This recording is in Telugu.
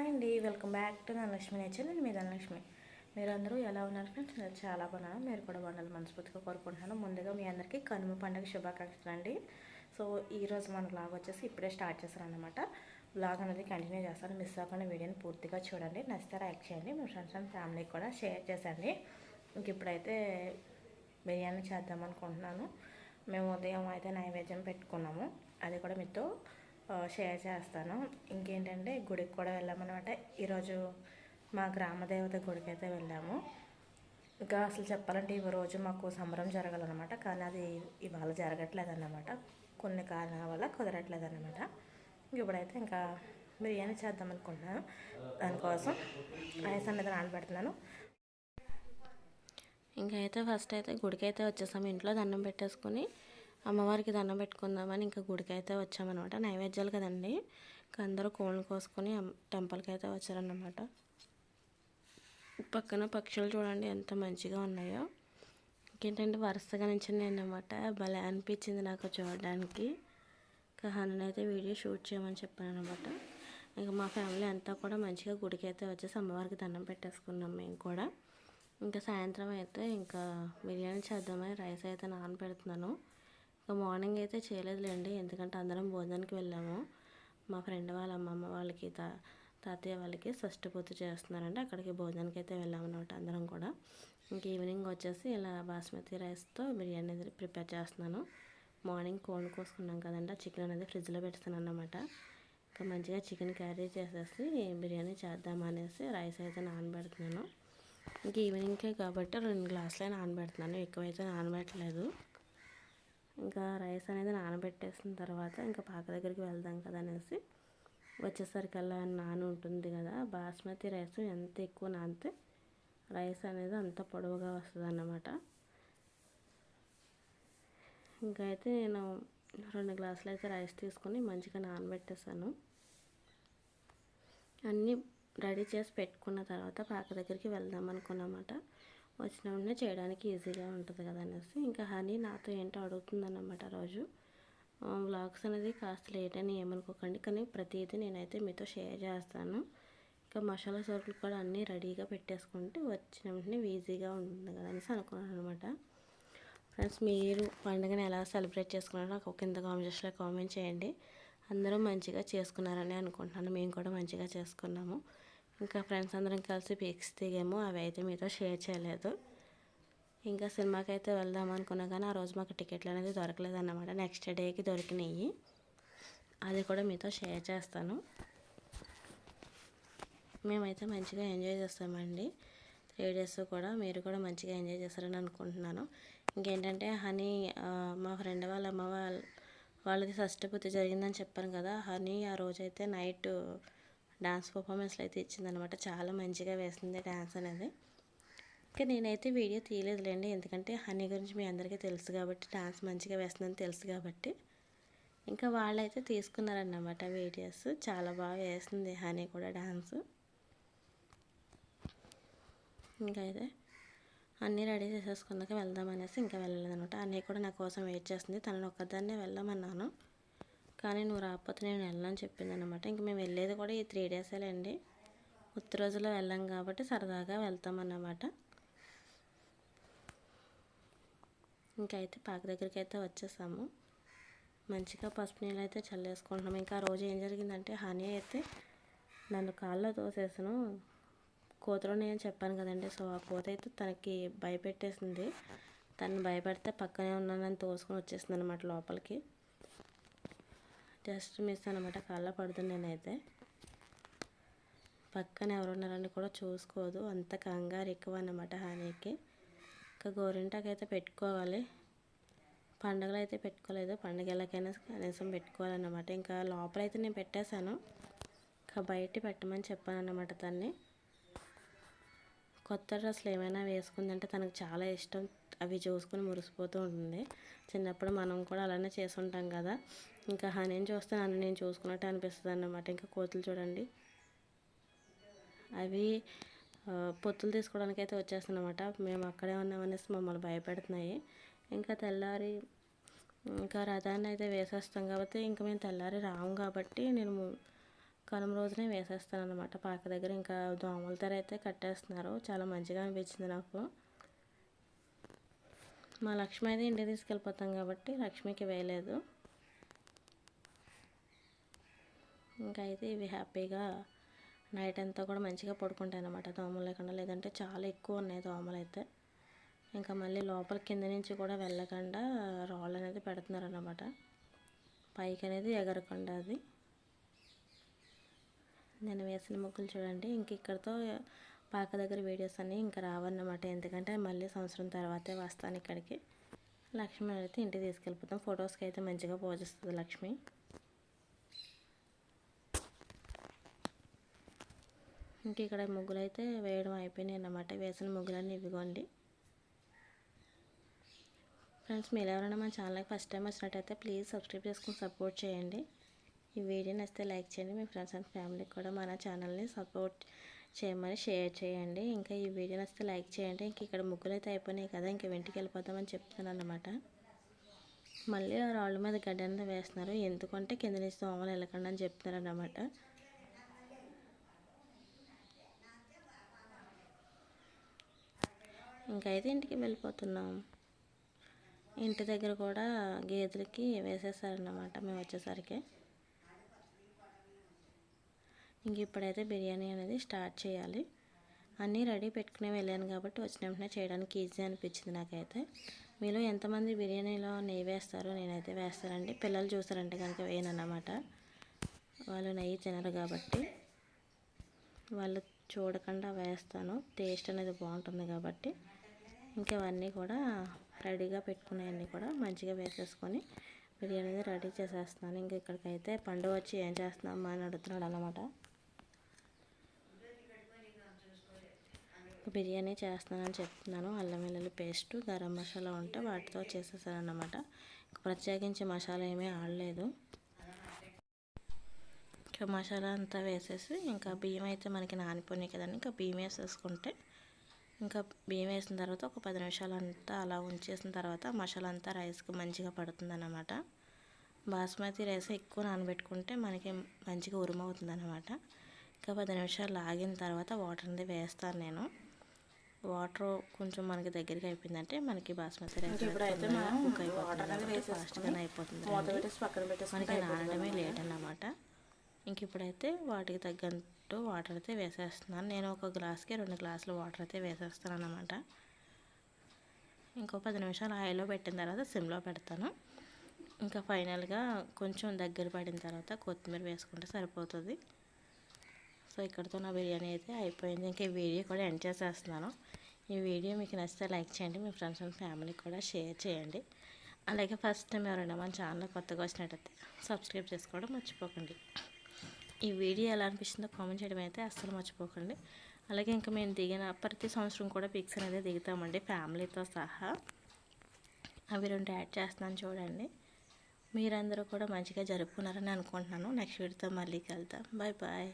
హాయ్ అండి welcome back to Dhanalakshmi nature. నేను మీ ధనలక్ష్మి. మీరందరూ ఎలా ఉన్నారు ఫ్రెండ్స్? నేను చాలా బాగున్నాను. మీరు కూడా బాగున్నారు మనస్ఫూర్తిగా కోరుకుంటున్నాను. ముందుగా మీ అందరికీ కనుమ పండుగ శుభాకాంక్షలు అండి. సో ఈరోజు మన బ్లాగ్ వచ్చేసి ఇప్పుడే స్టార్ట్ చేశాను అనమాట బ్లాగ్ అనేది కంటిన్యూ చేస్తాను. మిస్ అవ్వకుండా వీడియోని పూర్తిగా చూడండి. నచ్చితే లైక్ చేయండి. మీ ఫ్రెండ్స్ అండ్ ఫ్యామిలీకి కూడా షేర్ చేసండి ఇంక ఇప్పుడైతే బిర్యానీ చేద్దాం అనుకుంటున్నాను. మేము ఉదయం అయితే నైవేద్యం పెట్టుకున్నాము. అది కూడా మీతో షేర్ చేస్తాను. ఇంకేంటంటే గుడికి కూడా వెళ్ళామన్నమాట. ఈరోజు మా గ్రామదేవత గుడికి అయితే వెళ్ళాము. ఇంకా అసలు చెప్పాలంటే ఈ రోజు మాకు సంబరం జరగాలన్నమాట. కానీ అది ఇవాళ జరగట్లేదు అన్నమాట కొన్ని కారణాల వల్ల కుదరట్లేదు అన్నమాట ఇప్పుడైతే ఇంకా బిర్యానీ చేద్దాం అనుకుంటున్నాను. దానికోసం రైస్ అనేది నానబెడుతున్నాను ఇంకా అయితే ఫస్ట్ అయితే గుడికి అయితే వచ్చేసాము. ఇంట్లో దండం పెట్టేసుకొని అమ్మవారికి దండం పెట్టుకుందామని ఇంకా గుడికి అయితే వచ్చామన్నమాట. నైవేద్యాలు కదండి. ఇంకా అందరూ కోళ్ళు కోసుకొని టెంపుల్కి అయితే వచ్చారన్నమాట. పక్కన పక్షులు చూడండి ఎంత మంచిగా ఉన్నాయో. ఇంకేంటంటే వరుసగా నుంచి భలే అనిపించింది నాకు చూడడానికి. ఇంకా అయితే వీడియో షూట్ చేయమని చెప్పాను అనమాట ఇంకా మా ఫ్యామిలీ అంతా కూడా మంచిగా గుడికి అయితే వచ్చేసి అమ్మవారికి దండం పెట్టేసుకున్నాం మేము కూడా. ఇంకా సాయంత్రం అయితే ఇంకా బిర్యానీ చేద్దామని రైస్ అయితే నానబెడుతున్నాను. ఇంకా మార్నింగ్ అయితే చేయలేదులేండి. ఎందుకంటే అందరం భోజనానికి వెళ్ళాము. మా ఫ్రెండ్ వాళ్ళ అమ్మమ్మ వాళ్ళకి తా తాతయ్య వాళ్ళకి షష్టి పూర్తి చేస్తున్నారంటే అక్కడికి భోజనానికి అయితే వెళ్ళామన్నమాట అందరం కూడా. ఇంక ఈవినింగ్ వచ్చేసి ఇలా బాస్మతి రైస్తో బిర్యానీ అనేది ప్రిపేర్ చేస్తున్నాను. మార్నింగ్ కోల్డ్ కోసుకున్నాం కదండి. చికెన్ అనేది ఫ్రిడ్జ్లో పెడుతున్నాను అన్నమాట ఇంకా మంచిగా చికెన్ క్యారీ చేసేసి బిర్యానీ చేద్దాం అనేసి రైస్ అయితే నానబెడుతున్నాను. ఇంక ఈవినింగ్కే కాబట్టి రెండు గ్లాసులే నానబెడుతున్నాను. ఎక్కువైతే నానబెట్టలేదు. ఇంకా రైస్ అనేది నానబెట్టేసిన తర్వాత ఇంకా పాక దగ్గరికి వెళ్దాం కదా అనేసి వచ్చేసరికల్లా నాని ఉంటుంది కదా బాస్మతి రైస్ ఎంత ఎక్కువ నానితే రైస్ అనేది అంత పొడవుగా వస్తుంది అన్నమాట ఇంకా అయితే నేను రెండు గ్లాసులు అయితే రైస్ తీసుకొని మంచిగా నానబెట్టేసాను అన్నీ రెడీ చేసి పెట్టుకున్న తర్వాత పాక దగ్గరికి వెళ్దాం అనుకున్నమాట. వచ్చిన వెంటనే చేయడానికి ఈజీగా ఉంటుంది కదా అనేసి. ఇంకా హనీ నాతో ఏంటో అడుగుతుందన్నమాట రోజు. వ్లాగ్స్ అనేది కాస్త లేట్ అని ఏమనుకోకండి. కానీ ప్రతిదీ నేనైతే మీతో షేర్ చేస్తాను. ఇంకా మసాలా సరుకులు కూడా అన్నీ రెడీగా పెట్టేసుకుంటే వచ్చిన వెంటనే ఈజీగా ఉంటుంది కదా అనేసి అనుకున్నాను అనమాట ఫ్రెండ్స్ మీరు పండుగను ఎలా సెలబ్రేట్ చేసుకున్నారో నాకు కింద కామెంట్స్లో కామెంట్ చేయండి. అందరూ మంచిగా చేసుకున్నారని అనుకుంటున్నాను. మేము కూడా మంచిగా చేసుకున్నాము. ఇంకా ఫ్రెండ్స్ అందరం కలిసి పిక్స్ దిగాము. అవి అయితే మీతో షేర్ చేయలేదు. ఇంకా సినిమాకి అయితే వెళ్దాం అనుకున్నా కానీ ఆ రోజు మాకు టికెట్లు అనేది దొరకలేదు అన్నమాట. నెక్స్ట్ డేకి దొరికినాయి. అది కూడా మీతో షేర్ చేస్తాను. మేమైతే మంచిగా ఎంజాయ్ చేస్తామండి. త్రీ డేస్ కూడా మీరు కూడా మంచిగా ఎంజాయ్ చేస్తారని అనుకుంటున్నాను. ఇంకేంటంటే హనీ మా ఫ్రెండ్ వాళ్ళ అమ్మ వాళ్ళ వాళ్ళది షష్ఠపూర్తి జరిగిందని చెప్పాను కదా. హనీ ఆ రోజైతే నైట్ డాన్స్ పర్ఫార్మెన్స్లు అయితే ఇచ్చిందనమాట చాలా మంచిగా వేసింది డాన్స్ అనేది. ఇంకా నేనైతే వీడియో తీయలేదులేండి. ఎందుకంటే హనీ గురించి మీ అందరికీ తెలుసు కాబట్టి డాన్స్ మంచిగా వేస్తుందని తెలుసు కాబట్టి. ఇంకా వాళ్ళైతే తీసుకున్నారన్నమాట వీడియోస్. చాలా బాగా వేసింది హనీ కూడా డాన్స్. ఇంకా అయితే అన్నీ రెడీ చేసేసుకున్నాక వెళ్దాం అనేసి ఇంకా వెళ్ళలేదనమాట అన్నీ కూడా నా కోసం వెయిట్ చేస్తుంది. తనను ఒక్కదాన్నే వెళ్ళామన్నాను కానీ నువ్వు రాకపోతే నేను వెళ్ళని చెప్పింది అనమాట ఇంక మేము వెళ్ళేది కూడా ఈ త్రీ డేసేలేండి ఉత్త రోజులో వెళ్ళాం కాబట్టి సరదాగా వెళ్తామన్నమాట. ఇంకైతే పాక దగ్గరికి అయితే వచ్చేసాము. మంచిగా పసుపు నీళ్ళు అయితే చల్లేసుకుంటున్నాం. ఇంకా ఆ రోజు ఏం జరిగిందంటే హనీ అయితే నన్ను కాళ్ళలో తోసేసాను. కోతలో నేను చెప్పాను కదండి సో ఆ కోత అయితే తనకి భయపెట్టేసింది. తను భయపెడితే పక్కనే ఉన్నానని తోసుకొని వచ్చేసింది అనమాట లోపలికి. జస్ట్ మిస్ అనమాట కళ్ళ పడుతుంది నేనైతే. పక్కన ఎవరున్నారని కూడా చూసుకోదు. అంత కంగారు ఎక్కువ అనమాట హానీకి. ఇంకా గోరింటాకు అయితే పెట్టుకోవాలి. పండుగలు అయితే పెట్టుకోలేదు. పండుగలకైనా కనీసం పెట్టుకోవాలన్నమాట. ఇంకా లోపల అయితే నేను పెట్టేశాను. ఇంకా బయట పెట్టమని చెప్పాను అన్నమాట తన్ని. కొత్త డ్రెస్సులు ఏమైనా వేసుకుందంటే తనకు చాలా ఇష్టం. అవి చూసుకుని మురిసిపోతూ ఉంటుంది. చిన్నప్పుడు మనం కూడా అలానే చేసి కదా. ఇంకా హనీని చూస్తే నన్ను నేను చూసుకున్నట్టు అనిపిస్తుంది అన్నమాట. ఇంకా కోతులు చూడండి. అవి పొత్తులు తీసుకోవడానికి అయితే వచ్చేస్తున్నమాట. మేము అక్కడే ఉన్నామనేసి మమ్మల్ని భయపెడుతున్నాయి. ఇంకా తెల్లారి ఇంకా రథాన్ని అయితే వేసేస్తాం కాబట్టి ఇంకా మేము తెల్లారి రాము కాబట్టి నేను కనుమ రోజునే వేసేస్తాను అనమాట పాక దగ్గర ఇంకా దోమల తెర అయితే కట్టేస్తున్నారు. చాలా మంచిగా అనిపించింది నాకు. మా లక్ష్మి అయితే ఇంటికి తీసుకెళ్ళిపోతాం కాబట్టి లక్ష్మికి వేయలేదు. ఇంకా అయితే ఇవి హ్యాపీగా నైట్ అంతా కూడా మంచిగా పడుకుంటాయి అనమాట దోమలు లేకుండా. లేదంటే చాలా ఎక్కువ ఉన్నాయి దోమలు అయితే ఇంకా మళ్ళీ లోపల కింద నుంచి కూడా వెళ్ళకుండా రాళ్ళు అనేది పెడుతున్నారు అన్నమాట పైకి అనేది ఎగరకుండా అది. నేను వేసిన ముగ్గులు చూడండి. ఇంక ఇక్కడితో పాక దగ్గర వీడియోస్ అన్నీ ఇంకా రావన్నమాట. ఎందుకంటే మళ్ళీ సంవత్సరం తర్వాతే వస్తాను ఇక్కడికి. లక్ష్మి అయితే ఇంటికి తీసుకెళ్ళిపోతాం. ఫొటోస్కి అయితే మంచిగా పోజిస్తుంది లక్ష్మి. ఇంక ఇక్కడ ముగ్గులు అయితే వేయడం అయిపోయినాయి అన్నమాట. వేసిన ముగ్గులన్నీ ఇవిగోండి ఫ్రెండ్స్ మీరు ఎవరైనా మా ఛానల్కి ఫస్ట్ టైం వచ్చినట్టయితే ప్లీజ్ సబ్స్క్రైబ్ చేసుకుని సపోర్ట్ చేయండి. ఈ వీడియో నచ్చితే లైక్ చేయండి. మీ ఫ్రెండ్స్ అండ్ ఫ్యామిలీకి కూడా మన ఛానల్ని సపోర్ట్ చేయమని షేర్ చేయండి. ఇంకా ఈ వీడియో నచ్చితే లైక్ చేయండి. ఇంక ఇక్కడ ముగ్గులు అయితే అయిపోయినాయి కదా ఇంక ఇంటికి వెళ్ళిపోతామని చెప్తున్నాను అనమాట మళ్ళీ రాళ్ళ మీద గడ్డి అనేది వేస్తున్నారు. ఎందుకంటే కింద నుంచి దోమలు వెళ్ళకండి అని చెప్తున్నారు అన్నమాట ఇంకైతే ఇంటికి వెళ్ళిపోతున్నాం. ఇంటి దగ్గర కూడా గేదెలకి వేసేసారన్నమాట మేము వచ్చేసరికి. ఇంక ఇప్పుడైతే బిర్యానీ అనేది స్టార్ట్ చేయాలి. అన్నీ రెడీ పెట్టుకునే వెళ్ళాను కాబట్టి వచ్చిన వెంటనే చేయడానికి ఈజీ అనిపించింది నాకైతే. మీలో ఎంతమంది బిర్యానీలో నెయ్యి వేస్తారో నేనైతే వేస్తానండి. పిల్లలు చూసారంటే కనుక వేయనన్నమాట. వాళ్ళు నెయ్యి తినరు కాబట్టి వాళ్ళు చూడకుండా వేస్తాను. టేస్ట్ అనేది బాగుంటుంది కాబట్టి ఇంకా కూడా రెడీగా పెట్టుకునేవన్నీ కూడా మంచిగా వేసేసుకొని బిర్యానీ అనేది రెడీ చేసేస్తున్నాను. ఇంక ఇక్కడికైతే పండుగ వచ్చి ఏం చేస్తున్నామా అని అడుగుతున్నాడు అనమాట బిర్యానీ చేస్తున్నానని చెప్తున్నాను. అల్లం వెల్లుల్లి పేస్ట్ గరం మసాలా ఉంటే వాటితో చేసేసానమాట ప్రత్యేకించి మసాలా ఏమీ ఆడలేదు. ఇంకా మసాలా అంతా వేసేసి ఇంకా బియ్యం అయితే మనకి నానిపోయినాయి కదండి. ఇంకా బియ్యం వేసేసుకుంటే ఇంకా బియ్యం వేసిన తర్వాత ఒక పది నిమిషాలు అంతా అలా ఉంచేసిన తర్వాత మసాలా అంతా రైస్కి మంచిగా పడుతుందన్నమాట. బాస్మతి రైస్ ఎక్కువ నానబెట్టుకుంటే మనకి మంచిగా ఉరుమవుతుంది అనమాట ఇంకా పది నిమిషాలు ఆగిన తర్వాత వాటర్ అనేది వేస్తాను నేను. వాటర్ కొంచెం మనకి దగ్గరికి అయిపోయిందంటే మనకి బాస్మతి రైస్ మనం కుక్ అయిపోతుంది. ఫాస్ట్గానే అయిపోతుంది మనకి నానడమే లేట్ అన్నమాట. ఇంక ఇప్పుడైతే వాటికి తగ్గట్టు వాటర్ అయితే వేసేస్తున్నాను. నేను ఒక గ్లాస్కి రెండు గ్లాసులు వాటర్ అయితే వేసేస్తాను అన్నమాట. ఇంకో పది నిమిషాలు ఆయిల్లో పెట్టిన తర్వాత సిమ్లో పెడతాను. ఇంకా ఫైనల్గా కొంచెం దగ్గర పడిన తర్వాత కొత్తిమీర వేసుకుంటే సరిపోతుంది. సో ఇక్కడితో నా బిర్యానీ అయితే అయిపోయింది. ఇంకా ఈ వీడియో కూడా ఎండ్ చేసేస్తున్నాను. ఈ వీడియో మీకు నచ్చితే లైక్ చేయండి మీ ఫ్రెండ్స్ అండ్ ఫ్యామిలీకి కూడా షేర్ చేయండి. అలాగే ఫస్ట్ టైం ఎవరైనా మన ఛానల్ కొత్తగా వచ్చినట్టయితే సబ్స్క్రైబ్ చేసుకోవడం మర్చిపోకండి. ఈ వీడియో ఎలా అనిపిస్తుందో కామెంట్ చేయడం అయితే అస్సలు మర్చిపోకండి. అలాగే ఇంకా మేము దిగిన ప్రతి సంవత్సరం కూడా పిక్స్ అనేది దిగుతామండి ఫ్యామిలీతో సహా. అవి రెండు యాడ్ చేస్తున్నాను చూడండి. మీరందరూ కూడా మంచిగా జరుపుకున్నారని అనుకుంటున్నాను. నెక్స్ట్ వీడియోతో మళ్ళీ కలుద్దాం. Bye bye.